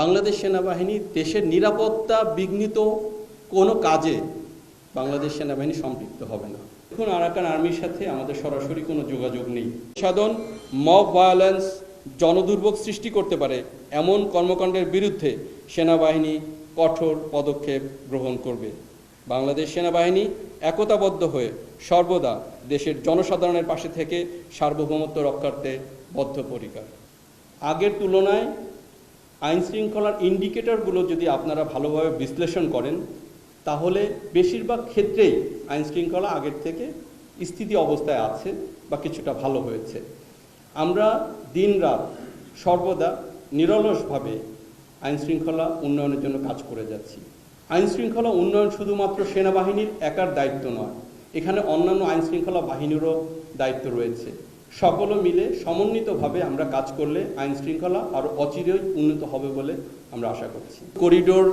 বাংলাদেশ সেনাবাহিনী দেশের নিরাপত্তা বিঘ্নিত কোনো কাজে বাংলাদেশ সেনাবাহিনী সম্পৃক্ত হবে না। এখন আরাকান আর্মির সাথে আমাদের সরাসরি কোনো যোগাযোগ নেই। সাধন, মব ভায়োলেন্স, জনদুর্ভোগ সৃষ্টি করতে পারে এমন কর্মকাণ্ডের বিরুদ্ধে সেনাবাহিনী কঠোর পদক্ষেপ গ্রহণ করবে। বাংলাদেশ সেনাবাহিনী একতাবদ্ধ হয়ে সর্বদা দেশের জনসাধারণের পাশে থেকে সার্বভৌমত্ব রক্ষার্থে বদ্ধপরিকর। আগের তুলনায় আইন শৃঙ্খলার ইন্ডিকেটরগুলো যদি আপনারা ভালোভাবে বিশ্লেষণ করেন, তাহলে বেশিরভাগ ক্ষেত্রেই আইন শৃঙ্খলা আগের থেকে স্থিতি অবস্থায় আছে বা কিছুটা ভালো হয়েছে। আমরা দিনরাত সর্বদা নিরলসভাবে আইন শৃঙ্খলা উন্নয়নের জন্য কাজ করে যাচ্ছি। আইন শৃঙ্খলা উন্নয়ন শুধুমাত্র সেনাবাহিনীর একার দায়িত্ব নয়, এখানে অন্যান্য আইন শৃঙ্খলা বাহিনীরও দায়িত্ব রয়েছে। সকলে মিলে সমন্বিতভাবে আমরা কাজ করলে আইন শৃঙ্খলা আরও অচিরেই উন্নত হবে বলে আমরা আশা করছি। করিডোর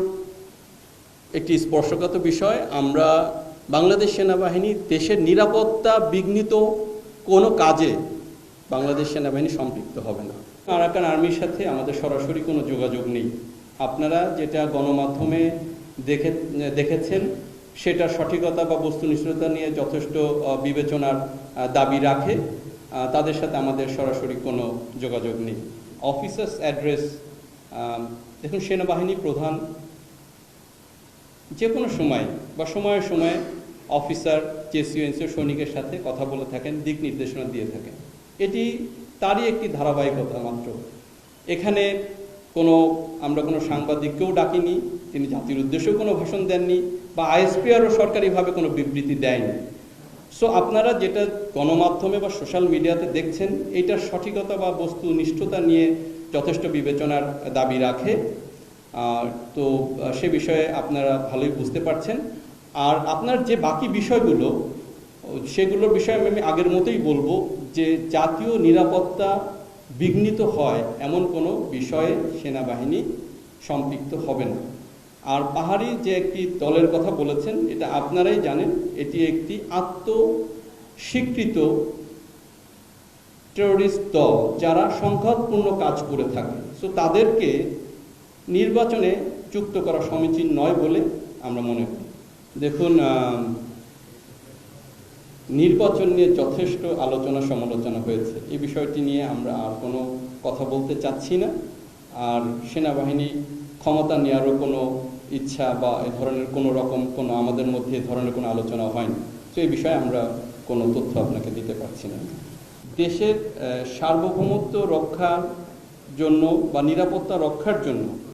একটি স্পর্শকাত বিষয়। আমরা বাংলাদেশ সেনাবাহিনী দেশের নিরাপত্তা বিঘ্নিত কোনো কাজে বাংলাদেশ সেনাবাহিনী সম্পৃক্ত হবে না। আরাকান আর্মির সাথে আমাদের সরাসরি কোনো যোগাযোগ নেই। আপনারা যেটা গণমাধ্যমে দেখে, দেখেছেন, সেটা সঠিকতা বা বস্তুনিষ্ঠতা নিয়ে যথেষ্ট বিবেচনার দাবি রাখে। তাদের সাথে আমাদের সরাসরি কোনো যোগাযোগ নেই। অফিসার্স অ্যাড্রেস দেখুন, সেনাবাহিনী প্রধান যে কোনো সময় বা সময়ে সময়ে অফিসার জেসিওএনসি সৈনিকের সাথে কথা বলে থাকেন, দিক নির্দেশনা দিয়ে থাকেন। এটি তারই একটি ধারাবাহিকতা মাত্র। এখানে কোনো, আমরা কোনো সাংবাদিককেও ডাকিনি, তিনি জাতির উদ্দেশ্যেও কোনো ভাষণ দেননি বা আইএসপিআরও সরকারিভাবে কোনো বিবৃতি দেয়নি। সো আপনারা যেটা গণমাধ্যমে বা সোশ্যাল মিডিয়াতে দেখছেন, এইটার সঠিকতা বা বস্তুনিষ্ঠতা নিয়ে যথেষ্ট বিবেচনার দাবি রাখে। তো সে বিষয়ে আপনারা ভালোই বুঝতে পারছেন। আর আপনার যে বাকি বিষয়গুলো, সেগুলোর বিষয়ে আমি আগের মতোই বলব যে, জাতীয় নিরাপত্তা বিঘ্নিত হয় এমন কোনো বিষয়ে সেনাবাহিনী সম্পৃক্ত হবে না। আর পাহাড়ি যে একটি দলের কথা বলেছেন, এটা আপনারাই জানেন, এটি একটি আত্মস্বীকৃত টেরোরিস্ট দল যারা সংঘাতপূর্ণ কাজ করে থাকে। সো তাদেরকে নির্বাচনে যুক্ত করা সমীচীন নয় বলে আমরা মনে করি। দেখুন নির্বাচন নিয়ে যথেষ্ট আলোচনা সমালোচনা হয়েছে। এই বিষয়টি নিয়ে আমরা আর কোনো কথা বলতে চাচ্ছি না। আর সেনাবাহিনী ক্ষমতা নেওয়ারও কোনো ইচ্ছা বা এ ধরনের কোনো রকম কোনো আমাদের মধ্যে এ ধরনের কোনো আলোচনা হয়নি। তো এই বিষয়ে আমরা কোনো তথ্য আপনাকে দিতে পারছি না। দেশের সার্বভৌমত্ব রক্ষার জন্য বা নিরাপত্তা রক্ষার জন্য